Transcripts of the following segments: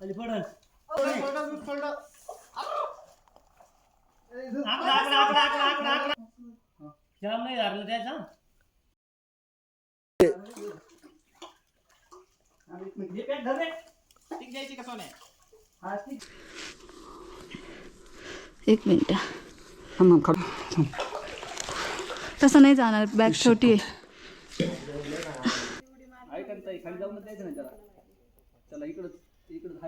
खाली पडल. आकडा आकडा आकडा आकडा आकडा आकडा. जाम नाही धरलं त्याचा? हे पॅक धर रे. टिक द्यायची का सोन्या? हा, टिक. एक मिनिट. थांब थांब थांब. तसं नाही जाणार. बॅग छोटी आहे. ऐका ना ताई खाली जाऊन द्यायचं नाही त्याला. त्याला इकडं. इकडं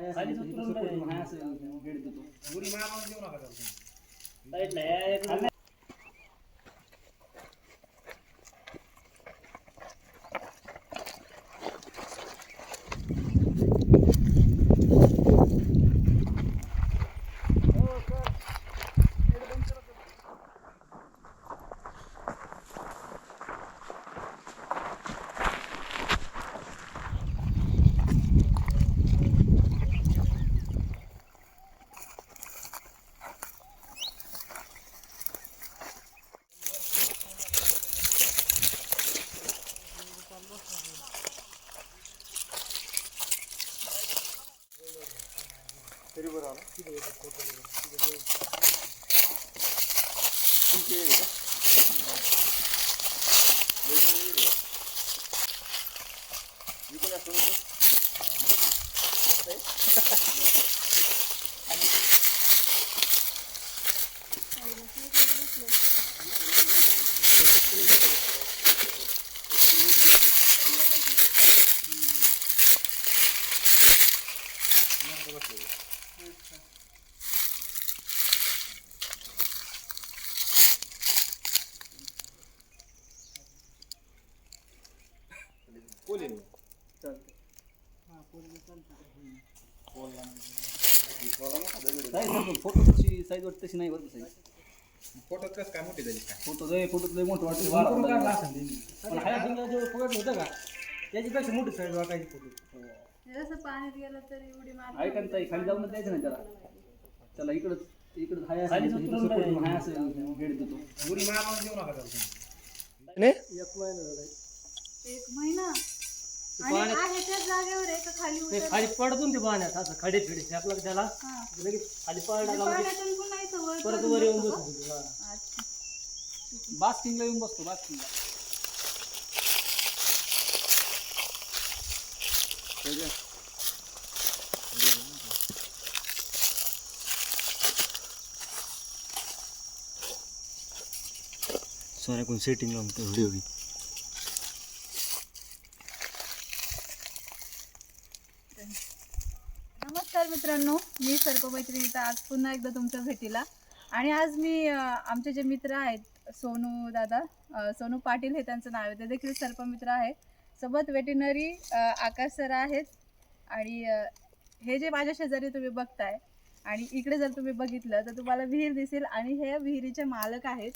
हाय खाली असं उतरून इकडं नाही. support हाय असं गेट देतो साईडला या, इकडे. फोटो तशी नाही बरं फोटोत कसं काय मोठी झाली? काय फोटो लय फोटो लय मोठं वाटतं. करून काढला वाढ असेल त्यांनी. पण हाय फिंगर जेवढं पकडलं होतं का त्याच्यापेक्षा मोठी साईज वाटायची फोटो जसं पाण्यात गेलं तरी उडी मार ऐका ना ताई खाली जाऊन द्यायचं नाही त्याला. त्याला इकडं इकडं हाय support. हाय देतो. उडी मारून देऊ नका त्याला. एक महिना झाला एक महिना. आणि आहे त्याच जागेवर आहे का खाली उतर खाली पडतून ते पाण्यात असं खडे फिडे फेकला का त्याला हा. लगेच खाली पडला का लगेच पाण्यातून पुन्हा इथं वर परत वर येऊन बसतो? बसतो हा. अच्छा. बास्किंगला येऊन बसतो बास्किंगला सोन्या कोण सेटिंग लावून व्हिडिओ घे मित्रांनो मी सर्पमैत्रिणीचा आज पुन्हा एकदा तुमच्या भेटीला. आणि आज मी आमचे जे मित्र आहेत सोनू दादा सोनू पाटील हे त्यांचं नाव आहे. ते देखील सर्पमित्र आहे सोबत वेटिनरी आकाश सर आहेत. आणि हे जे माझ्या शेजारी तुम्ही बघताय आणि इकडे जर तुम्ही बघितलं तर तुम्हाला विहीर दिसेल आणि हे विहिरीचे मालक आहेत.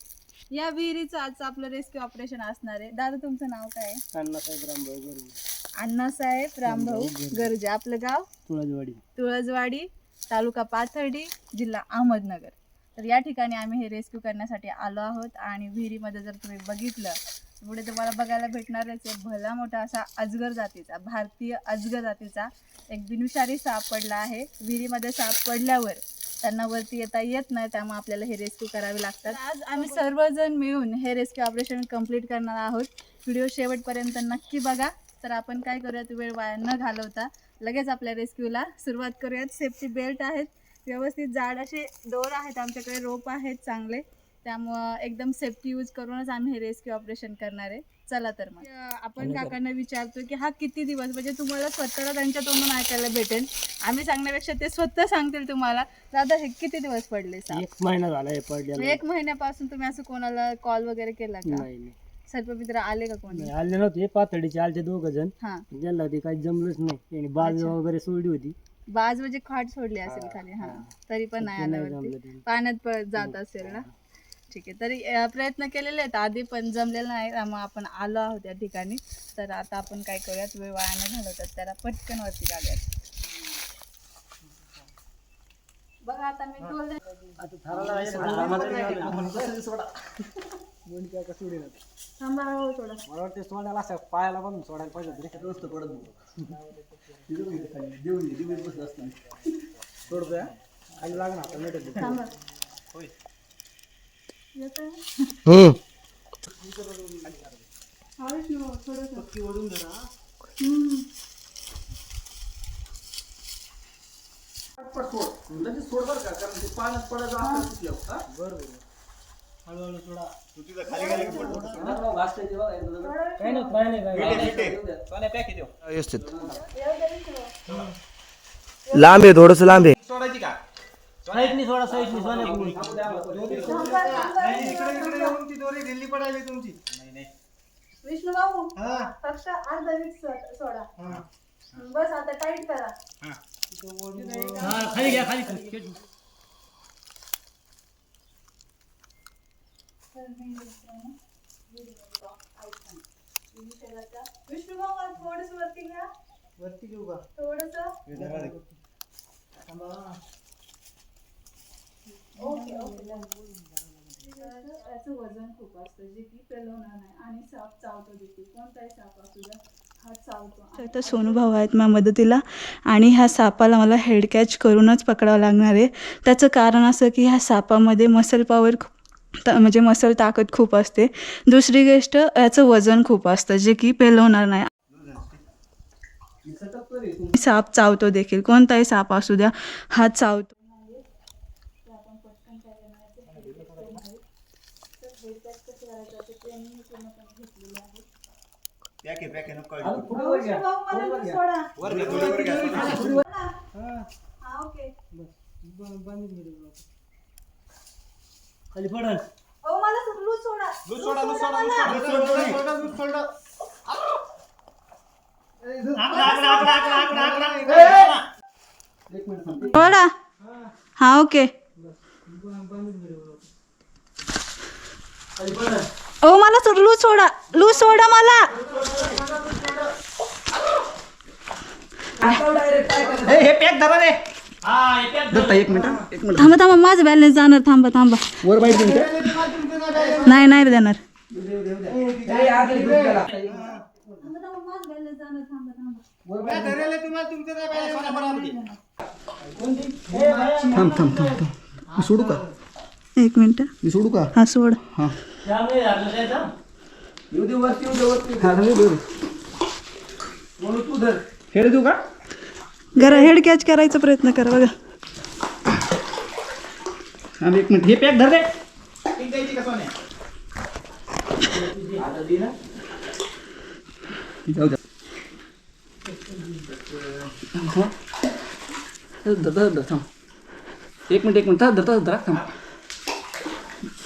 या विहिरीचं आजचं आपलं रेस्क्यू ऑपरेशन असणार आहे. दादा तुमचं नाव काय आहे? अण्णासाहेब रामभाऊ गरुड अण्णासाहेब रामभाऊ गरजे आपलं गाव? तुळजवाडी. तुळजवाडी तालुका पाथर्डी जिल्हा अहमदनगर. तर या ठिकाणी आम्ही हे रेस्क्यू करण्यासाठी आलो आहोत आणि विहिरीमध्ये जर तुम्ही बघितलं पुढे तुम्हाला बघायला भेटणारच आहे भला मोठा असा अजगर जातीचा भारतीय अजगर जातीचा एक बिनुशारी साप पडला आहे. विहिरीमध्ये साप पडल्यावर त्यांना वरती येता येत नाही त्यामुळे आपल्याला हे रेस्क्यू करावे लागतात. आज आम्ही सर्वजण मिळून हे रेस्क्यू ऑपरेशन कंप्लीट करणार आहोत. व्हिडिओ शेवटपर्यंत नक्की बघा. तर आपण काय करूयात वेळ वाया न घालवता लगेच आपल्या रेस्क्यूला सुरुवात करूयात. सेफ्टी बेल्ट आहेत. व्यवस्थित जाड असे दोर आहेत आमच्याकडे रोप आहेत चांगले. त्यामुळं एकदम सेफ्टी यूज करूनच आम्ही हे रेस्क्यू ऑपरेशन करणार आहे. चला तर मग. आपण काकांना विचारतो की हा किती दिवस म्हणजे तुम्हाला स्वतःला त्यांच्या तोंडून ऐकायला भेटेल. आम्ही सांगण्यापेक्षा ते स्वतः सांगतील तुम्हाला. दादा हे किती दिवस पडले? एक महिना झाला हे पडलेला. एक महिन्यापासून तुम्ही असं कोणाला कॉल वगैरे केला का? नाही नाही. सर्पमित्र आले का कोणी? आले नव्हते. पातळीचे आलते दोघ जण. हा. त्यांना ते काही जमलंच नाही. बाज. वगैरे सोडली होती. बाज म्हणजे खाट सोडली असेल खाली. हा. तरी पण नाही आल्यावरती. त्यांनी. पाण्यात पळत जात असेल ना? ठीक आहे. तरी अं, प्रयत्न केलेले आहेत. आधी पण जमलेलं नाही त्यामुळे आपण आलो आहोत या ठिकाणी. तर आता आपण काय करूयात? वेळ वाया न घालवतात त्याला पटकन वरती काढूयात. बघा आता मी टोल थांबा हो थोडा. मला वाटतं सोडायला असं पायाला बांधून सोडायला पाहिजे होतं. रे. सोडतोय हा. खाली लागणार आता मिळत थांबा येतंय? हा, विष्णू, थोडंसं. हम्म. हा? व्यवस्थित. लांब आहे थोडस लांब आहे सोडायची का साईडनी सोडा साईडनी सोन्या. थांबा, थांबा, इकडे इकडे येऊन ती दोरी ढिल्ली पडायली तुमची नाही नाही विष्णू भाऊ हा फक्त अर्धा वीक सोडा हा बस आता टाईट करा हा हा खाली घ्या खाली. विष्णू भाऊ थोडस वरती घ्या वरती घेऊ का थोडस हे धरा रे. ओके ओके याचं वजन खूप असतं. जे की पेलवणार नाही. आणि साप चावतो देखील. कोणताही साप असू द्या हा चावतो. तर सोनू भाऊ आहेत माझ्या मदतीला. आणि ह्या सापाला मला हेड कॅच करूनच पकडावं लागणार आहे. त्याचं कारण असं की ह्या सापामध्ये मसल पॉवर खूप त- म्हणजे मसल ताकद खूप असते. दुसरी गोष्ट याचं वजन खूप असतं. जे की पेलवणार नाही. मी साप चावतो देखील. कोणताही साप असू द्या हा चावतो. पॅक आहे पॅक आहे नको अजून काळजी पुढे वर घ्या. भाऊ मला पुढे वर दूध घ्या. सोडा. वर घ्या दोरी वर घ्या सोन्या. हा हा ओके. बस ब- बांधून घे रे. खाली पडल ओ मला लूज सोडा. दूध सोडा दूध सोडा दूध सोडा दूध सोडा सोडा दूध सोडा. एक मिनिट थांब. सोडा. हा. ओके. बांधून घे रे. खाली ओ मला सो- लूज सोडा लूज सोडा मला. हे पॅक धरा रे. दत्ता, एक मिनिट. एक मिनिट. थांबा थांबा माझं बॅलन्स जाणार थांबा थांबा. वर बाईट. नाही नाही देणार. थांबा थांबा थांबा थांबा. सोडू का? एक मिनिट. मी सोडू का? हा सोड. हा. येऊ दे वरती येऊ दे वरती. हा येऊ दे म्हणून तू धर. खेळ देऊ का? जरा हेड कॅच करायचा प्रयत्न करा बघा. हा एक मिनिट. हे पॅक धर पॅकिंग द्यायची का सोन्या. एक मिनिट एक मिनिट. धर धर धर थांब.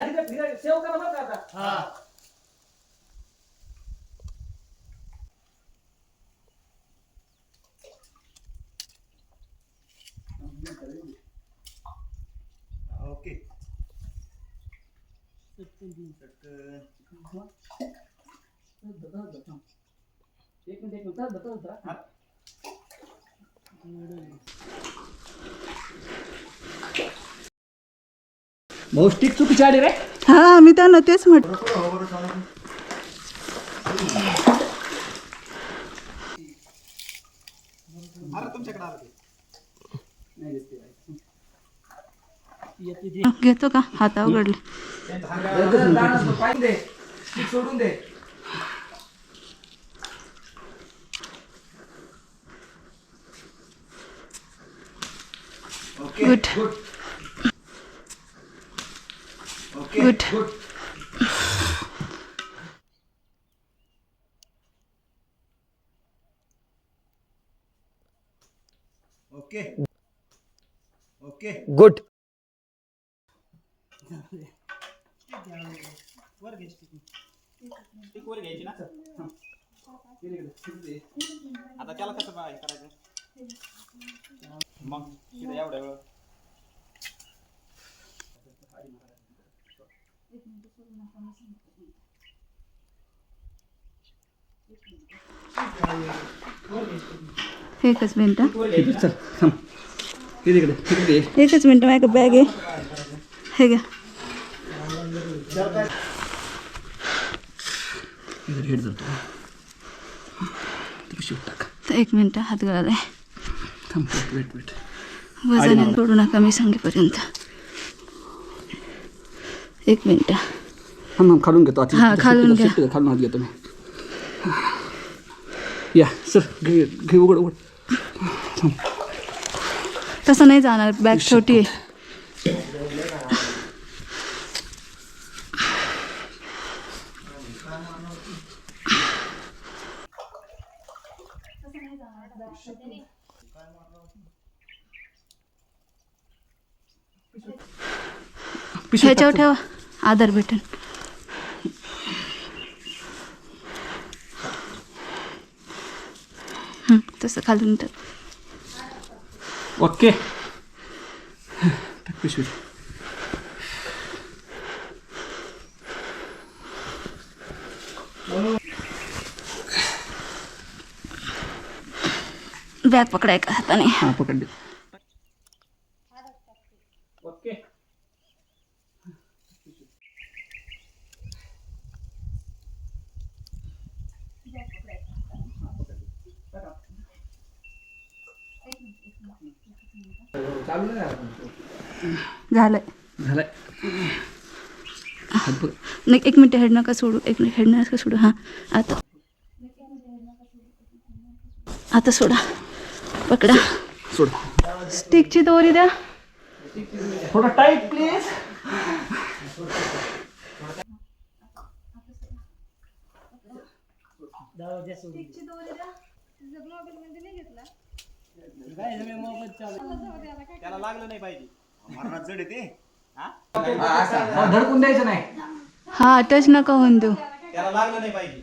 सेव करा बरं का आता. ओके. एक मिनिट एक मिनिट. धर, धर, पौष्टिक चुकीची आली रे. हा मी त्यांना तेच म्हटलं घेतो का? हाता उघडले. दे सोडून दे good okay good okay okay good वर घे stick. टिक वर घ्यायची ना आता त्याला कसं करायचं? मग एवढ्या वेळ. एकच मिनटं. एकच मिनटं माझ्या बॅग आहे. हे घ्या. एक मिनटं हात गळाला वजन सोडू नका मी सांगेपर्यंत. एक मिनटं. थांब थांब खालून घेतो आता हा, खालून घ्या. हात घेतो मी या सर घे घे उघड उघड तसं नाही जाणार बॅग छोटी आहे पिशवी ह्याच्यावर ठेवा आधार भेटेल हं, तसं खालून टाक ओके. पिशवी बॅग पकडाय का हाताने? हां पकडले झालंय. झालंय. नाही एक मिनिट हेड नका सोडू? एक मिनिट हेड नका सोडू? हां आता. आता सोडा. पकडा. सोड. स्टिकची दोरी द्या. थोडा टाईट प्लीज दावा द्या. सोडून. काय सगळे मोबाईल चालू त्याला लागलं नाही पाहिजे. मरणात जड आहे ते. धडकून द्यायचं नाही. हा टच नका होऊन देऊ त्याला लागलं नाही पाहिजे.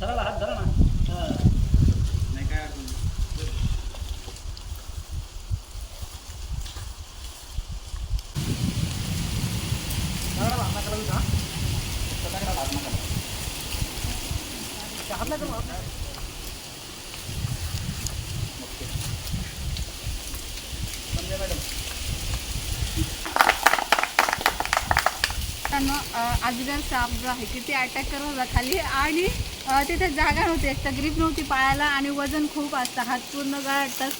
लावू हात हात हात धरा ना. नाही काय अडचण नाही. दगडाला हात नका लावू, हा? त्या दगडाला हात नका लावू. त्या हात नका लावू, हात. मित्रांनो अ, अजगर साप जो आहे किती अटॅक करत होता खाली आणि तिथे जागा नव्हती एक तर ग्रीप नव्हती पायाला आणि वजन खूप असतं. हात पूर्ण गळाटतात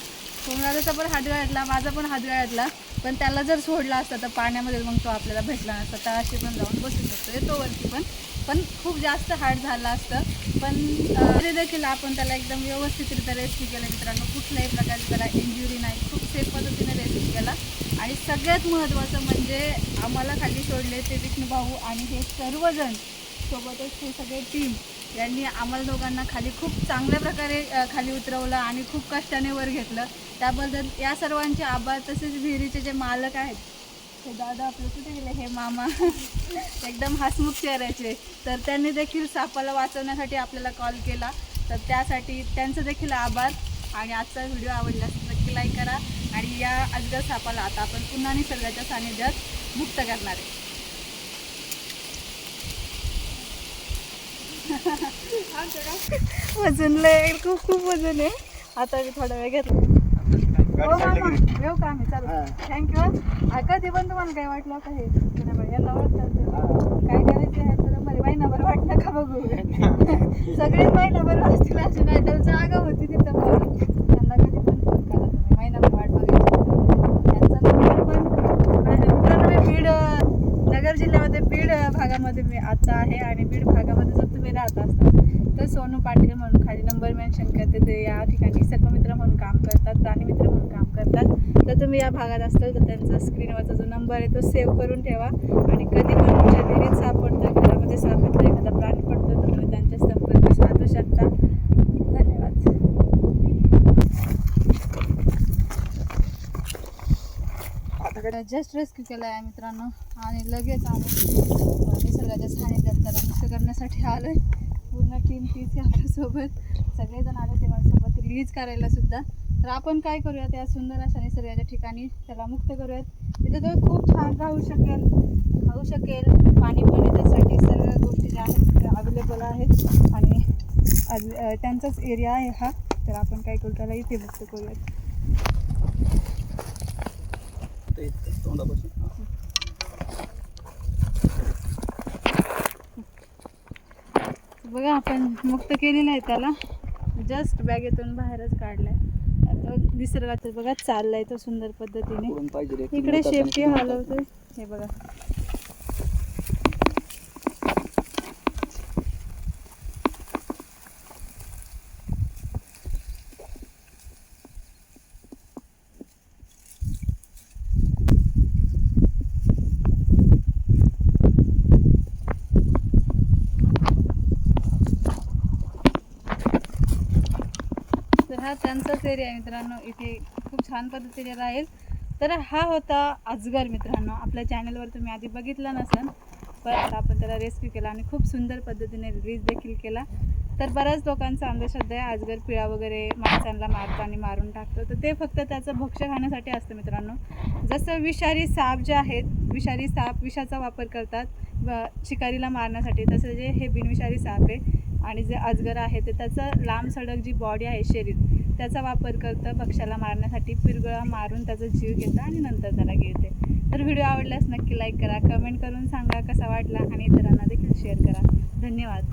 कोणाचा पण हात गळाटला माझा पण हात गळाटला पण त्याला जर सोडला असता तर पाण्यामध्ये मग तो आपल्याला भेटला नसता. तळाशी पण जाऊन बसू शकतो. येतो वरती पण. पण खूप जास्त हार्ड झालं असतं. पण तरी देखील आपण त्याला एकदम व्यवस्थितरित्या रेस्क्यू केलं. मित्रांनो कुठल्याही प्रकारची त्याला इंजुरी नाही. खूप सेफ पद्धतीने रेस्क्यू केला. आणि सगळ्यात महत्त्वाचं म्हणजे आम्हाला खाली सोडले ते विष्णू भाऊ आणि हे सर्वजण सोबतच हे सगळे टीम यांनी आम्हाला दोघांना खाली खूप चांगल्या प्रकारे खाली उतरवलं आणि खूप कष्टाने वर घेतलं. त्याबद्दल या सर्वांचे आभार. तसेच विहिरीचे जे मालक आहेत हे दादा आपलं कुठे गेले? हे मामा. एकदम हसमुख चेहऱ्याचे. तर त्यांनी देखील सापाला वाचवण्यासाठी आपल्याला कॉल केला. तर त्यासाठी त्यांचं देखील आभार. आणि आजचा व्हिडिओ आवडल्यास नक्की लाईक करा. आणि या अजगर सापाला आता आपण पुन्हा निसर्गाच्या सानिध्यात मुक्त करणार आहे. वजन लय खूप खूप वजन आहे. आता मी थोडा वेळ घेतला. साईडला मामा, येऊ का आम्ही? चालू थँक्यू कधी पण तुम्हाला काय वाटलं का हे? यांना वाटतं काय करायचं आहे तर मला महिनाभर वाटलं का बघू. सगळे महिनाभर असतील असे नाही तर जागा होती तिथं पण त्यांना कधी पण फोन करा तुम्ही महिनाभर वाट बघायची त्यांचा नंबर पण माझ्या मित्रांनो मी बीड अं, नगर जिल्ह्यामध्ये बीड अं, भागामध्ये मी आता आहे आणि बीड भागामध्ये जर तुम्ही राहत असता तर सोनू पाटील म्हणून खाली नंबर मेन्शन करते. ते या ठिकाणी सर्वमित्र म्हणून काम करतात प्राणीमित्र म्हणून काम करतात. तर तुम्ही या भागात असाल तर त्यांचा स्क्रीनवरचा जो नंबर आहे तो सेव्ह करून ठेवा. आणि कधी पण तुमच्या विहिरीत सापडतं घरामध्ये सापडतं एखादा प्राणी पडतो तर तुम्ही त्यांच्या संपर्क साधू शकता धन्यवाद जस्ट रेस्क्यू केला आहे मित्रांनो. आणि लगेच आम्ही निसर्गाच्या सानिध्यात त्याला मुक्त करण्यासाठी आलो आहे पूर्ण टीम तीच आपल्यासोबत. सगळेजण आले ते माझ्यासोबत रिलीज करायला सुद्धा. तर आपण काय करूयात या सुंदर अशा निसर्गाच्या ठिकाणी? त्याला मुक्त करूयात. तिथे तो खूप छान राहू शकेल. खाऊ शकेल. पाणी पण त्यासाठी सर्व गोष्टी ज्या आहेत त्या अवेलेबल आहेत. आणि त्यांचाच एरिया आहे हा. तर आपण काय करू? त्याला इथे मुक्त करूयात. ते. बघा आपण मुक्त केलेलं आहे त्याला. जस्ट बॅगेतून बाहेरच काढलाय. आता निसर्गाचं बघा चाललाय तो सुंदर पद्धतीने. इकडे शेपटी हलवतोय. हे बघा. हा त्यांचाच एरिया आहे मित्रांनो. इथे खूप छान पद्धतीने राहील. तर हा होता अजगर मित्रांनो. आपल्या चॅनलवर तुम्ही आधी बघितला नसेल पण आता आपण त्याला रेस्क्यू केला आणि खूप सुंदर पद्धतीने रिलीज देखील केला. तर बऱ्याच लोकांचा अंधश्रद्धा आहे अजगर पिळा वगैरे माणसांना मारतो आणि मारून टाकतो. तर ते फक्त त्याचं भक्ष्य खाण्यासाठी असतं मित्रांनो. जसं विषारी साप जे आहेत विषारी साप विषाचा वापर करतात शिकारीला मारण्यासाठी. तसं जे हे बिनविषारी साप आहे आणि जे अजगर आहे ते त्याचं लांब सडक जी बॉडी आहे शरीर त्याचा वापर करतं पक्ष्याला मारण्यासाठी पिरगळा मारून त्याचा जीव घेतं आणि नंतर त्याला गिळते. तर व्हिडिओ आवडल्यास नक्की लाईक करा कमेंट करून सांगा कसा वाटला आणि इतरांना देखील शेअर करा. धन्यवाद.